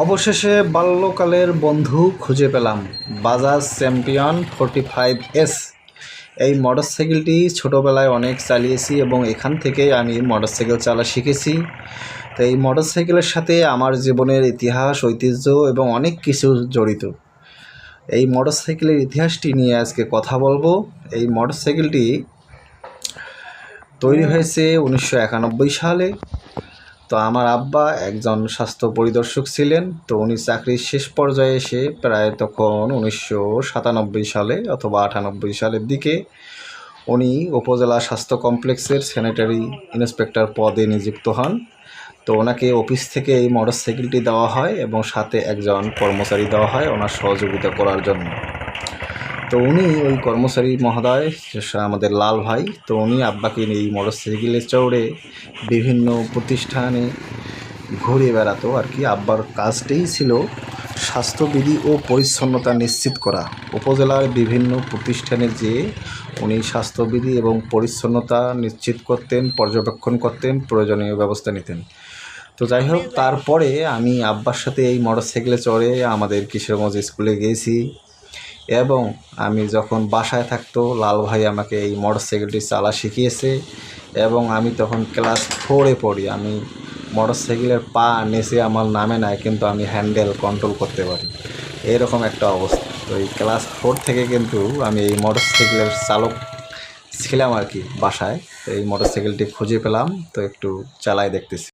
অবশেষে বাল্যকালের বন্ধু খুঁজে পেলাম। Bajaj champion forty five S. এই মোটরসাইকেলটি ছোটোবেলায় অনেক চালিয়েছি এবং এখান থেকেই আমি মোটরসাইকেল চালা শিখেছি। তো এই মোটরসাইকেলের সাথে আমার জীবনের ইতিহাস, ঐতিহ্য এবং অনেক কিছু জড়িত। এই মোটরসাইকেলের ইতিহাসটি নিয়ে আজকে কথা বলব। এই মোটরসাইকেলটি তৈরি হয়েছে উনিশশো একানব্বই সালে। তো আমার আব্বা একজন স্বাস্থ্য পরিদর্শক ছিলেন, তো উনি চাকরির শেষ পর্যায়ে এসে প্রায় তখন উনিশশো সাতানব্বই সালে অথবা আটানব্বই সালের দিকে উনি উপজেলা স্বাস্থ্য কমপ্লেক্সের স্যানিটারি ইন্সপেক্টর পদে নিযুক্ত হন। তো ওনাকে অফিস থেকে এই মোটরসাইকেলটি দেওয়া হয় এবং সাথে একজন কর্মচারী দেওয়া হয় ওনার সহযোগিতা করার জন্য। তো উনি ওই কর্মচারী মহোদয় আমাদের লাল ভাই, তো উনি আব্বাকে এই মোটরসাইকেলে চড়ে বিভিন্ন প্রতিষ্ঠানে ঘুরে বেড়াতো আর কি। আব্বার কাজটাই ছিল স্বাস্থ্যবিধি ও পরিচ্ছন্নতা নিশ্চিত করা। উপজেলার বিভিন্ন প্রতিষ্ঠানে যেয়ে উনি স্বাস্থ্যবিধি এবং পরিচ্ছন্নতা নিশ্চিত করতেন, পর্যবেক্ষণ করতেন, প্রয়োজনীয় ব্যবস্থা নিতেন। তো যাই হোক, তারপরে আমি আব্বার সাথে এই মোটরসাইকেলে চড়ে আমাদের কিশোরগঞ্জ স্কুলে গিয়েছি। এবং আমি যখন বাসায় থাকতো, লাল ভাই আমাকে এই মোটরসাইকেলটি চালা শিখিয়েছে এবং আমি তখন ক্লাস ফোরে পড়ি। আমি মোটরসাইকেলের পা নেচে আমার নামে নাই, কিন্তু আমি হ্যান্ডেল কন্ট্রোল করতে পারি। এরকম একটা অবস্থা। তো এই ক্লাস ফোর থেকে কিন্তু আমি এই মোটরসাইকেলের চালক ছিলাম আর কি বাসায়। তো এই মোটরসাইকেলটি খুঁজে পেলাম, তো একটু চালাই দেখতেছি।